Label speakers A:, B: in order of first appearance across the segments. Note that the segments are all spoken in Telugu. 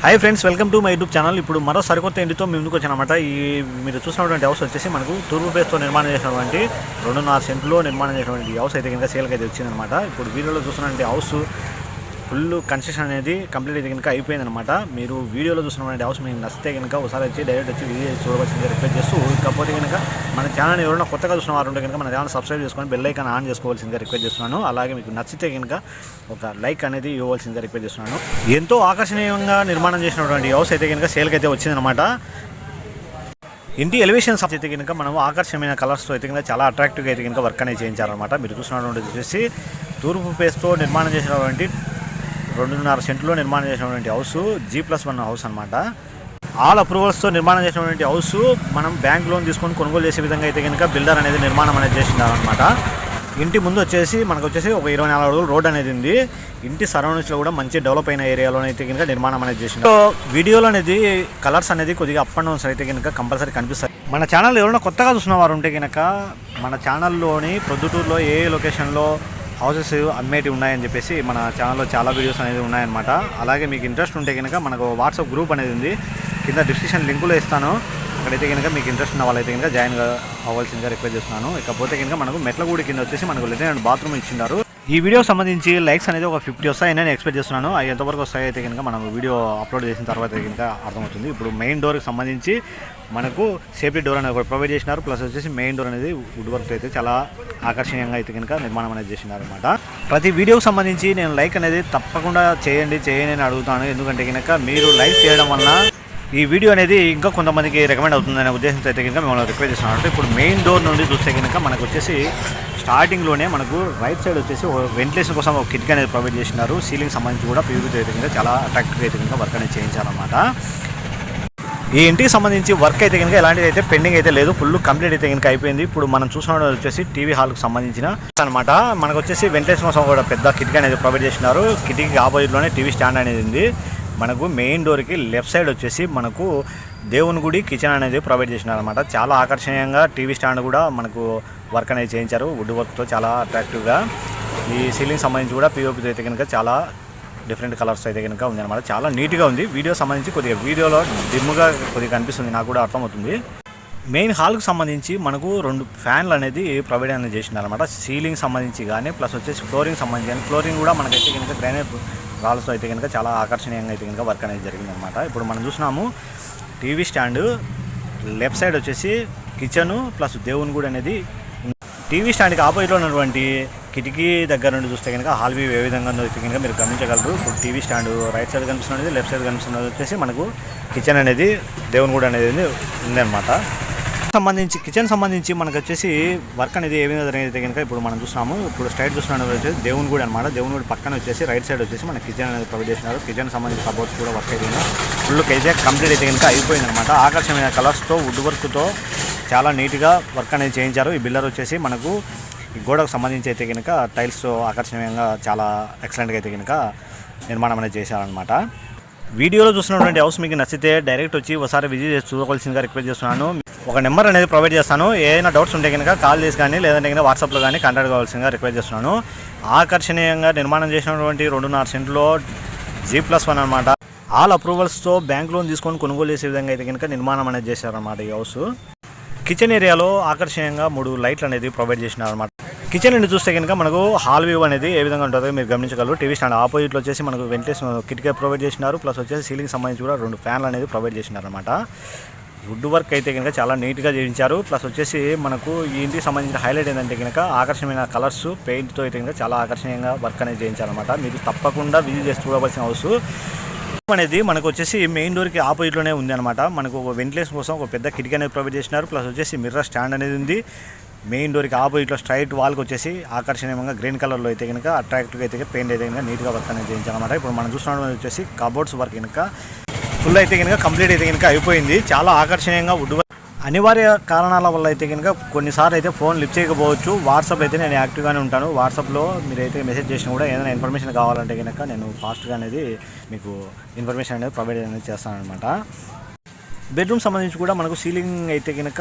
A: Hi friends welcome to my YouTube channel ఇప్పుడు మరో సరికొత్త ఇంటితో మేము ముందుకు వచ్చానమాట ఈ మీరు చూసినటువంటి హౌస్ వచ్చేసి మనకు తూర్పు బేస్తో నిర్మాణం చేసినటువంటి రెండున్నర సెంట్లో నిర్మాణం చేసినటువంటి హౌస్ అయితే కనుక సేల్కి అయితే వచ్చిందనమాట ఇప్పుడు వీడియోలో చూసినటువంటి హౌస్ ఫుల్ కన్స్ట్రక్షన్ అనేది కంప్లీట్ అయితే కనుక అయిపోయిందనమాట మీరు వీడియోలో చూసినటువంటి హౌస్ మీకు నచ్చితే కనుక ఒకసారి వచ్చి డైరెక్ట్ వచ్చి వీడియో చూడవలసింది రిక్వెస్ట్ చేస్తూ కాకపోతే కనుక మన ఛానల్ ఎవరైనా కొత్తగా చూసిన వారు ఉంటే కనుక మన ఛానల్ సబ్స్క్రైబ్ చేసుకొని బెల్ ఐకాన్ ఆన్ చేసుకోవాల్సిందిగా రిక్వెస్ట్ చేస్తున్నాను. అలాగే మీకు నచ్చితే కనుక ఒక లైక్ అనేది ఇవ్వవలసిందిగా రిక్వెస్ట్ చేస్తున్నాను. ఎంతో ఆకర్షణీయంగా నిర్మాణం చేసినటువంటి హౌస్ అయితే కనుక సేల్కి అయితే వచ్చిందనమాట ఇంటి ఎలివేషన్స్ అయితే కనుక మనం ఆకర్షణీయమైన కలర్స్తో అయితే కనుక చాలా అట్రాక్టివ్గా అయితే కనుక వర్క్ అనేది చేయించారనమాట మీరు చూసినటువంటి వచ్చేసి తూర్పు ఫేస్తో నిర్మాణం చేసినటువంటి రెండున్నర సెంట్లో నిర్మాణం చేసినటువంటి house G plus one house అనమాట ఆల్ అప్రూవల్స్తో నిర్మాణం చేసినటువంటి హౌస్ మనం బ్యాంక్ లోన్ తీసుకొని కొనుగోలు చేసే విధంగా అయితే కనుక బిల్డర్ అనేది నిర్మాణం అనేది చేసినారనమాట ఇంటి ముందు వచ్చేసి మనకు వచ్చేసి ఒక ఇరవై నాలుగు అడుగులు రోడ్ అనేది ఉంది. ఇంటి సరౌండింగ్స్లో కూడా మంచి డెవలప్ అయిన ఏరియాలో అయితే కనుక నిర్మాణం అనేది చేసింది సో వీడియోలో అనేది కలర్స్ అనేది కొద్దిగా అప్ అండ్ డౌన్స్ అయితే కనుక కంపల్సరీ కనిపిస్తాయి. మన ఛానల్ ఎవరైనా కొత్తగా చూసిన వారు ఉంటే కనుక మన ఛానల్లోని ప్రొద్దుటూరులో ఏ ఏ లొకేషన్లో హౌసెస్ అమ్మేటివి ఉన్నాయని చెప్పేసి మన ఛానల్లో చాలా వీడియోస్ అనేది ఉన్నాయన్నమాట. అలాగే మీకు ఇంట్రెస్ట్ ఉంటే కనుక మనకు వాట్సాప్ గ్రూప్ అనేది ఉంది. కింద డిస్క్రిప్షన్ లింకులో ఇస్తాను. అక్కడైతే కనుక మీకు ఇంట్రెస్ట్ ఉన్న వాళ్ళైతే కనుక జాయిన్ అవ్వాల్సిందిగా రిక్వెస్ట్ చేస్తున్నాను. ఇకపోతే కనుక మనకు మెట్లగూడి కింద వచ్చేసి మనకు లెటర్ అండ్ బాత్రూమ్ ఇచ్చిండారు. ఈ వీడియోకి సంబంధించి లైక్స్ అనేది ఒక ఫిఫ్టీ వస్తాయి. నేను ఎక్స్పెక్ట్ చేస్తున్నాను. అవి ఎంతవరకు వస్తాయి అయితే కనుక మనం వీడియో అప్లోడ్ చేసిన తర్వాత కనుక అర్థమవుతుంది. ఇప్పుడు మెయిన్ డోర్కి సంబంధించి మనకు సేఫ్టీ డోర్ అనేది ఒకటి ప్రొవైడ్ చేసినారు. ప్లస్ వచ్చేసి మెయిన్ డోర్ అనేది వుడ్ వర్క్ అయితే చాలా ఆకర్షణీయంగా అయితే కనుక నిర్మాణం అనేది చేసినారు అనమాట ప్రతి వీడియోకి సంబంధించి నేను లైక్ అనేది తప్పకుండా చేయండి చేయండి అని అడుగుతాను. ఎందుకంటే కనుక మీరు లైక్ చేయడం వలన ఈ వీడియో అనేది ఇంకా కొంతమందికి రికమెండ్ అవుతుందనే ఉద్దేశంతో అయితే కనుక మిమ్మల్ని రిక్వెస్ట్ చేస్తున్నాం అంటే ఇప్పుడు మెయిన్ డోర్ నుండి చూస్తే కనుక మనకు వచ్చేసి స్టార్టింగ్లోనే మనకు రైట్ సైడ్ వచ్చేసి వెంటిలేషన్ కోసం ఒక కిటికీ అనేది ప్రొవైడ్ చేసినారు. సీలింగ్ సంబంధించి కూడా పీవీతో అయితే కనుక చాలా అట్రాక్టివ్ అయితే కనుక వర్క్ అనేది చేయించాలన్నమాట ఈ ఇంటికి సంబంధించి వర్క్ అయితే కనుక ఎలాంటిది అయితే పెండింగ్ అయితే లేదు. ఫుల్ కంప్లీట్ అయితే కనుక అయిపోయింది. ఇప్పుడు మనం చూసిన వచ్చేసి టీవీ హాల్కి సంబంధించిన అనమాట మనకు వచ్చేసి వెంటిలేషన్ కోసం కూడా పెద్ద కిటికీ అనేది ప్రొవైడ్ చేసినారు. కిటికీకి ఆపోజిట్లోనే టీవీ స్టాండ్ అనేది ఉంది. మనకు మెయిన్ డోర్కి లెఫ్ట్ సైడ్ వచ్చేసి మనకు దేవుని గుడి కిచెన్ అనేది ప్రొవైడ్ చేసినారు అనమాట చాలా ఆకర్షణీయంగా టీవీ స్టాండ్ కూడా మనకు వర్క్ అనేది చేయించారు. వుడ్ వర్క్తో చాలా అట్రాక్టివ్గా. ఈ సీలింగ్ సంబంధించి కూడా పిఓపి అయితే కనుక చాలా డిఫరెంట్ కలర్స్ అయితే కనుక ఉంది అనమాట చాలా నీట్గా ఉంది. వీడియో సంబంధించి కొద్దిగా వీడియోలో డిమ్గా కొద్దిగా కనిపిస్తుంది. నాకు కూడా అర్థమవుతుంది. మెయిన్ హాల్కి సంబంధించి మనకు రెండు ఫ్యాన్లు అనేది ప్రొవైడ్ అనేది చేసినారు అనమాట సీలింగ్ సంబంధించి కానీ ప్లస్ వచ్చేసి ఫ్లోరింగ్ సంబంధించి కానీ ఫ్లోరింగ్ కూడా మనకైతే కనుక గ్రానైట్ గాల్స్లో అయితే కనుక చాలా ఆకర్షణీయంగా అయితే కనుక వర్క్ అనేది జరిగింది అనమాట ఇప్పుడు మనం చూసినాము టీవీ స్టాండ్ లెఫ్ట్ సైడ్ వచ్చేసి కిచెను ప్లస్ దేవుని గుడి అనేది టీవీ స్టాండ్కి ఆపోజిట్లో ఉన్నటువంటి కిటికీ దగ్గర నుండి చూస్తే కనుక హాల్ వ్యూ ఏ విధంగా ఉందో అయితే కనుక మీరు గమనించగలరు. ఇప్పుడు టీవీ స్టాండ్ రైట్ సైడ్ కనిపిస్తున్నది లెఫ్ట్ సైడ్ కనిపిస్తున్నది వచ్చేసి మనకు కిచెన్ అనేది దేవుని గుడి అనేది ఉందన్నమాట. సంబంధించి కిచెన్ సంబంధించి మనకు వచ్చేసి వర్క్ అనేది ఏ విధంగా జరిగితే కనుక ఇప్పుడు మనం చూస్తున్నాము. ఇప్పుడు స్ట్రైట్ చూస్తున్నాడు వచ్చేసి దేవుని గుడి అనమాట దేవుని గుడి పక్కన వచ్చేసి రైట్ సైడ్ వచ్చేసి మన కిచెన్ అనేది ప్రొవైడ్ చేసినారు. కిచెన్ సంబంధించి కబోర్డ్స్ కూడా వర్క్ అయిపోయింది ఫుల్ అయితే కంప్లీట్ అయితే కనుక అయిపోయింది అనమాట ఆకర్షణీయ కలర్స్తో వుడ్ వర్క్తో చాలా నీట్గా వర్క్ అనేది చేయించారు. ఈ బిల్లర్ వచ్చేసి మనకు ఈ గోడకు సంబంధించి అయితే కనుక టైల్స్తో ఆకర్షణీయంగా చాలా ఎక్సలెంట్గా అయితే కనుక నిర్మాణం అనేది చేశారనమాట వీడియోలో చూసినటువంటి హౌస్ మీకు నచ్చితే డైరెక్ట్ వచ్చి ఒకసారి విజిట్ చేసి చూడవలసిందిగా రిక్వెస్ట్ చేస్తున్నాను. ఒక నెంబర్ అనేది ప్రొవైడ్ చేస్తాను. ఏదైనా డౌట్స్ ఉంటే కనుక కాల్ చేసి కానీ లేదంటే కనుక వాట్సాప్లో కానీ కాంటాక్ట్ కావాల్సిందిగా రిక్వెస్ట్ చేస్తున్నాను. ఆకర్షణీయంగా నిర్మాణం చేసినటువంటి రెండున్నర సెంట్లో జీ ప్లస్ వన్ అనమాట ఆల్ అప్రూవల్స్తో బ్యాంక్ లోన్ తీసుకొని కొనుగోలు చేసే విధంగా అయితే కనుక నిర్మాణం అనేది చేశారన్నమాట ఈ హౌస్ కిచెన్ ఏరియాలో ఆకర్షణీయంగా మూడు లైట్లు అనేది ప్రొవైడ్ చేసినారన్నమాట. కిచెన్ నుండి చూస్తే కనుక మనకు హాల్ వ్యూ అనేది ఏ విధంగా ఉంటుందో మీరు గమనించగలరు. టీవీ స్టాండ్ ఆపోజిట్లో వచ్చేసి మనకు వెంటిలేషన్ కిటికీ ప్రొవైడ్ చేసినారు. ప్లస్ వచ్చేసి సీలింగ్ సంబంధించి కూడా రెండు ఫ్యాన్లు అనేది ప్రొవైడ్ చేసినారు అనమాట వుడ్ వర్క్ అయితే కనుక చాలా నీట్గా చేయించారు. ప్లస్ వచ్చేసి మనకు ఈ ఇంటికి సంబంధించిన హైలైట్ ఏంటంటే కనుక ఆకర్షణీయమైన కలర్స్ పెయింట్తో అయితే కనుక చాలా ఆకర్షణీయంగా వర్క్ అనేది చేయించారనమాట మీరు తప్పకుండా విజిట్ చేసి చూడవలసిన హౌస్ అనేది మనకు వచ్చేసి మెయిన్ డోర్కి ఆపోజిట్లోనే ఉంది అనమాట మనకు ఒక వెంటిలేషన్ కోసం ఒక పెద్ద కిటికీ అనేది ప్రొవైడ్ చేసినారు. ప్లస్ వచ్చేసి మిర్రర్ స్టాండ్ అనేది ఉంది. మెయిన్ డోర్కి ఆపోజిట్లో స్ట్రైట్ వాల్కి వచ్చేసి ఆకర్షణీయంగా గ్రీన్ కలర్లో అయితే కనుక అట్రాక్టివ్గా అయితే పెయింట్ అయితే కనుక నీట్గా వర్క్ అనేది చేయించాలన్నమాట ఇప్పుడు మనం చూస్తున్నాం వచ్చేసి కబోర్డ్స్ వర్క్ కనుక ఫుల్ అయితే కనుక కంప్లీట్ అయితే కనుక అయిపోయింది. చాలా ఆకర్షణీయంగా వుడ్ అనివార్య కారణాల వల్ల అయితే కనుక కొన్నిసార్లు అయితే ఫోన్ లిఫ్ట్ చేయకపోవచ్చు. వాట్సాప్ అయితే నేను యాక్టివ్గానే ఉంటాను. వాట్సాప్లో మీరైతే మెసేజ్ చేసినా కూడా ఏదైనా ఇన్ఫర్మేషన్ కావాలంటే కనుక నేను ఫాస్ట్గా అనేది మీకు ఇన్ఫర్మేషన్ అనేది ప్రొవైడ్ అనేది చేస్తాను అనమాట బెడ్రూమ్ సంబంధించి కూడా మనకు సీలింగ్ అయితే కనుక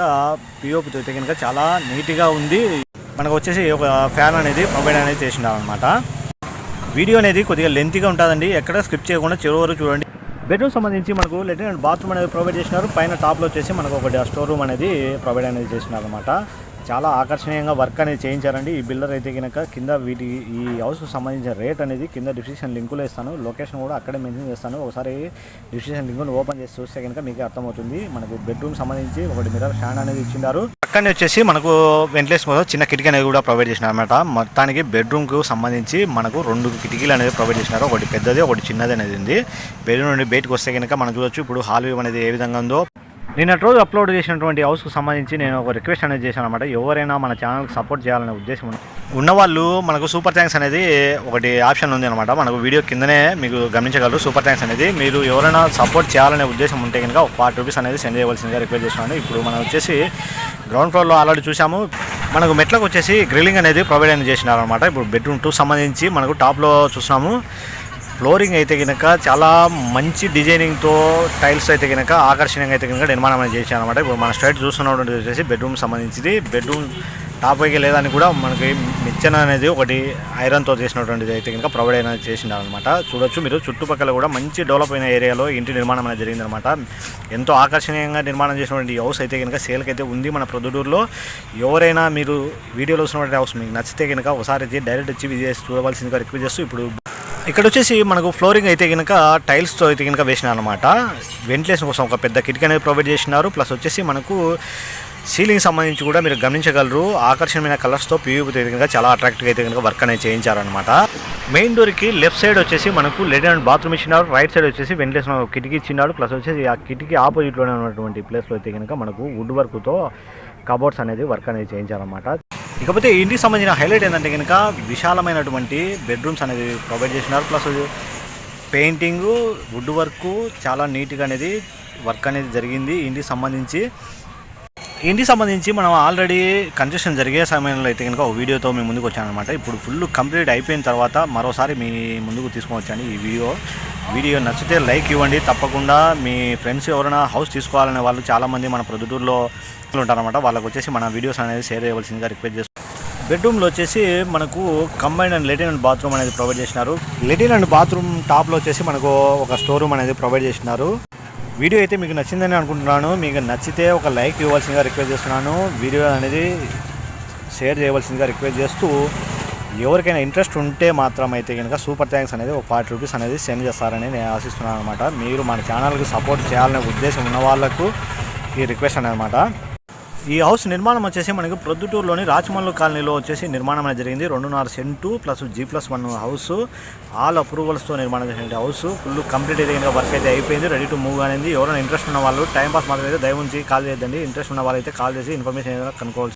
A: పిఓపితో అయితే కనుక చాలా నీట్గా ఉంది. మనకు వచ్చేసి ఒక ఫ్యాన్ అనేది ప్రొవైడ్ అనేది చేసినారు అనమాట వీడియో అనేది కొద్దిగా లెంతీగా ఉంటుందండి. ఎక్కడ స్కిప్ చేయకుండా చివరి వరకు చూడండి. బెడ్రూమ్ సంబంధించి మనకు లెట్రిన్ అండ్ బాత్రూమ్ అనేది ప్రొవైడ్ చేసినారు. పైన టాప్లో వచ్చేసి మనకు ఒక స్టోర్ రూమ్ అనేది ప్రొవైడ్ అనేది చేసినారు అనమాట చాలా ఆకర్షణీయంగా వర్క్ అనేది చేయించారండి. ఈ బిల్డర్ అయితే కనుక కింద వీటి ఈ హౌస్కు సంబంధించిన రేట్ అనేది కింద డిస్క్రిప్షన్ లింకులో ఇస్తాను. లొకేషన్ కూడా అక్కడే మెన్షన్ చేస్తాను. ఒకసారి డిస్క్రిప్షన్ లింకును ఓపెన్ చేసి చూస్తే కనుక మీకు అర్థమవుతుంది. మనకు బెడ్రూమ్ సంబంధించి ఒకటి మిర్రర్ ఫ్యాన్ అనేది ఇచ్చిండారు. పక్కనే వచ్చేసి మనకు వెంటిలేషన్ కోసం చిన్న కిటికీ అనేది కూడా ప్రొవైడ్ చేసినారు అనమాట మొత్తానికి బెడ్రూమ్కు సంబంధించి మనకు రెండు కిటికీలు అనేది ప్రొవైడ్ చేసినారు. ఒకటి పెద్దది ఒకటి చిన్నది అనేది ఉంది. బెడ్రూమ్ నుండి బయటకు వస్తే కనుక మనం చూడొచ్చు ఇప్పుడు హాల్ వ్యూ అనేది ఏ విధంగా ఉందో. నిన్నటి రోజు అప్లోడ్ చేసినటువంటి హౌస్కు సంబంధించి నేను ఒక రిక్వెస్ట్ అనేది చేశాను అనమాట ఎవరైనా మన ఛానల్కి సపోర్ట్ చేయాలనే ఉద్దేశం ఉన్నవాళ్ళు మనకు సూపర్ థ్యాంక్స్ అనేది ఒకటి ఆప్షన్ ఉంది అనమాట మనకు వీడియో కిందనే మీకు గమనించగలరు. సూపర్ థ్యాంక్స్ అనేది మీరు ఎవరైనా సపోర్ట్ చేయాలనే ఉద్దేశం ఉంటే కనుక ఒక ఫార్టీ రూపీస్ అనేది సెండ్ చేయవలసిందిగా రిక్వెస్ట్ చేస్తున్నాను. ఇప్పుడు మనం వచ్చేసి గ్రౌండ్ ఫ్లోర్లో ఆల్రెడీ చూసాము మనకు మెట్లకు వచ్చేసి గ్రిల్లింగ్ అనేది ప్రొవైడ్ అనేది చేసినారు అనమాట ఇప్పుడు బెడ్రూమ్ టూ సంబంధించి మనకు టాప్లో చూస్తున్నాము. ఫ్లోరింగ్ అయితే కనుక చాలా మంచి డిజైనింగ్తో టైల్స్ అయితే కనుక ఆకర్షణీయంగా అయితే కనుక నిర్మాణం అనేది చేశాను అనమాట ఇప్పుడు మన స్ట్రైట్ చూస్తున్నటువంటి వచ్చేసి బెడ్రూమ్ సంబంధించింది. బెడ్రూమ్ టాప్ పైకి లేదని కూడా మనకి మిచ్చన అనేది ఒకటి ఐరన్తో చేసినటువంటిది అయితే కనుక ప్రొవైడ్ అనేది చేసిండాలన్నమాట చూడొచ్చు మీరు. చుట్టుపక్కల కూడా మంచి డెవలప్ అయిన ఏరియాలో ఇంటి నిర్మాణం అనేది జరిగిందనమాట ఎంతో ఆకర్షణీయంగా నిర్మాణం చేసినటువంటి హౌస్ అయితే కనుక సేల్కి అయితే ఉంది మన ప్రొద్దుటూరులో. ఎవరైనా మీరు వీడియోలో చూసినటువంటి హౌస్ మీకు నచ్చితే కనుక ఒకసారి అయితే డైరెక్ట్ వచ్చి విజిట్ చూడవలసిందిగా రిక్వెస్ట్ చేస్తూ ఇప్పుడు ఇక్కడ వచ్చేసి మనకు ఫ్లోరింగ్ అయితే కనుక టైల్స్తో అయితే కనుక వేసినారు అనమాట వెంటిలేషన్ కోసం ఒక పెద్ద కిటికీ అనేది ప్రొవైడ్ చేసినారు. ప్లస్ వచ్చేసి మనకు సీలింగ్ సంబంధించి కూడా మీరు గమనించగలరు. ఆకర్షణమైన కలర్స్తో పీయూపీ అయితే కనుక చాలా అట్రాక్టివ్గా అయితే కనుక వర్క్ అనేది చేయించారనమాట. మెయిన్ డోర్కి లెఫ్ట్ సైడ్ వచ్చేసి మనకు లెటర్ అండ్ బాత్రూమ్ ఇచ్చినారు. రైట్ సైడ్ వచ్చేసి వెంటిలేషన్ కిటికీ ఇచ్చినాడు ప్లస్ వచ్చేసి ఆ కిటికీ ఆపోజిట్లోనే ఉన్నటువంటి ప్లేస్లో అయితే కనుక మనకు వుడ్ వర్క్తో కబోర్డ్స్ అనేది వర్క్ అనేది చేయించారనమాట. ఇకపోతే ఇంటికి సంబంధించిన హైలైట్ ఏంటంటే కనుక విశాలమైనటువంటి బెడ్రూమ్స్ అనేది ప్రొవైడ్ చేసినారు ప్లస్ పెయింటింగు వుడ్ వర్క్ చాలా నీట్గా అనేది వర్క్ అనేది జరిగింది. ఇంటికి సంబంధించి ఇంటికి సంబంధించి మనం ఆల్రెడీ కన్స్ట్రక్షన్ జరిగే సమయంలో అయితే కనుక ఒక వీడియోతో మేము ముందుకు వచ్చానమాట ఇప్పుడు ఫుల్ కంప్లీట్ అయిపోయిన తర్వాత మరోసారి మీ ముందుకు తీసుకొని వచ్చాను ఈ వీడియో. వీడియో నచ్చితే లైక్ ఇవ్వండి. తప్పకుండా మీ ఫ్రెండ్స్ ఎవరైనా హౌస్ తీసుకోవాలనే వాళ్ళు చాలామంది మన ప్రొద్దుటూరులో ఉంటారనమాట వాళ్ళకి వచ్చేసి మన వీడియోస్ అనేది షేర్ చేయవలసిందిగా రిక్వెస్ట్ చేస్తాం బెడ్రూమ్లో వచ్చేసి మనకు combine and latrine and bathroom అనేది ప్రొవైడ్ చేసినారు. లెటిన్ అండ్ బాత్రూమ్ టాప్లో వచ్చేసి మనకు ఒక స్టోర్ రూమ్ అనేది ప్రొవైడ్ చేసినారు. వీడియో అయితే మీకు నచ్చిందని అనుకుంటున్నాను. మీకు నచ్చితే ఒక లైక్ ఇవ్వాల్సిందిగా రిక్వెస్ట్ చేస్తున్నాను. వీడియో అనేది షేర్ చేయవలసిందిగా రిక్వెస్ట్ చేస్తూ ఎవరికైనా ఇంట్రెస్ట్ ఉంటే మాత్రం అయితే కనుక సూపర్ థ్యాంక్స్ అనేది ఒక ఫార్టీ రూపీస్ అనేది సెండ్ చేస్తారని నేను ఆశిస్తున్నాను అనమాట మీరు మన ఛానల్కి సపోర్ట్ చేయాలనే ఉద్దేశం ఉన్న వాళ్ళకు ఈ రిక్వెస్ట్ అనమాట ఈ హౌస్ నిర్మాణం వచ్చేసి మనకి ప్రొద్దుటూరులోని రాచమల్లు కాలనీలో వచ్చేసి నిర్మాణం అనేది జరిగింది. రెండున్నర cent plus G plus one house. All అప్రూవల్స్తో నిర్మాణం చేసిన హౌస్. ఫుల్ కంప్లీట్ అయితే వర్క్ అయితే అయిపోయింది రెడీ టు మూవ్ అనేది ఎవరైనా ఇంట్రెస్ట్ ఉన్న వాళ్ళు టైం పాస్ మాత్రం అయితే దయవుంచి కాల్ చేయొద్దండి. ఇంట్రెస్ట్ ఉన్న వాళ్ళైతే కాల్ చేసి ఇన్ఫర్మేషన్ ఏదైనా కనుక్కోవాల్సి